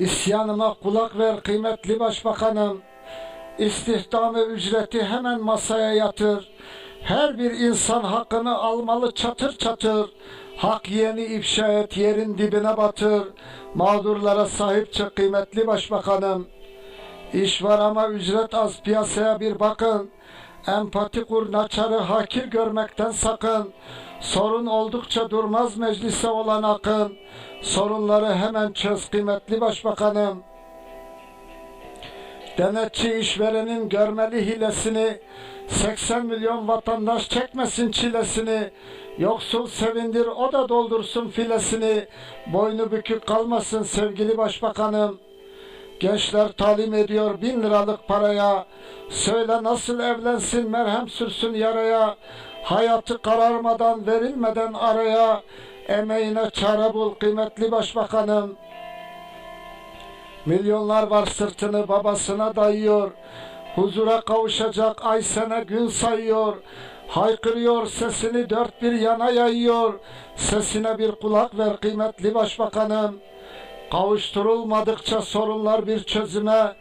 İsyanıma kulak ver kıymetli başbakanım. İstihdamı ücreti hemen masaya yatır. Her bir insan hakkını almalı çatır çatır. Hak yeni ifşa et yerin dibine batır. Mağdurlara sahip çık kıymetli başbakanım. İş var ama ücret az piyasaya bir bakın. Empati kur naçarı hakir görmekten sakın. Sorun oldukça durmaz meclise olan akın. Sorunları hemen çöz kıymetli başbakanım. Denetçi işverenin görmeli hilesini, 80 milyon vatandaş çekmesin çilesini, yoksul sevindir o da doldursun filesini, boynu bükük kalmasın sevgili başbakanım. Gençler talim ediyor bin liralık paraya, söyle nasıl evlensin merhem sürsün yaraya, hayatı kararmadan verilmeden araya, emeğine çare bul kıymetli başbakanım. Milyonlar var sırtını babasına dayıyor. Huzura kavuşacak ay sene gün sayıyor. Haykırıyor sesini dört bir yana yayıyor. Sesine bir kulak ver kıymetli başbakanım. Kavuşturulmadıkça sorunlar bir çözüme.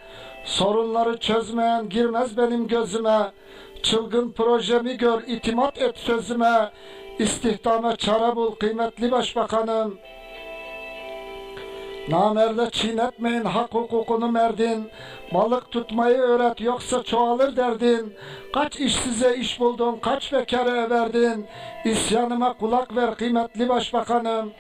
Sorunları çözmeyen girmez benim gözüme. Çılgın projemi gör itimat et sözüme. İstihdama çare bul kıymetli başbakanım. Namerde çiğnetmeyin hak hukukunu merdin. Balık tutmayı öğret yoksa çoğalır derdin. Kaç işsize iş buldun, kaç bekara verdin. İsyanıma kulak ver kıymetli başbakanım.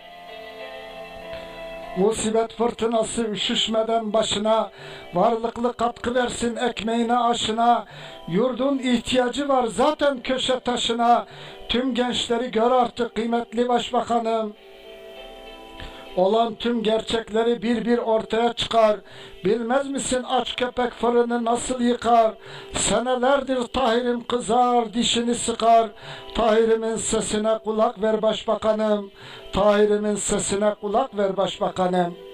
Musibet fırtınası üşüşmeden başına, varlıklı katkı versin ekmeğine aşına, yurdun ihtiyacı var zaten köşe taşına, tüm gençleri gör artık kıymetli başbakanım. Olan tüm gerçekleri bir bir ortaya çıkar. Bilmez misin aç köpek fırını nasıl yıkar? Senelerdir Tahir'im kızar, dişini sıkar. Tahir'imin sesine kulak ver başbakanım. Tahir'imin sesine kulak ver başbakanım.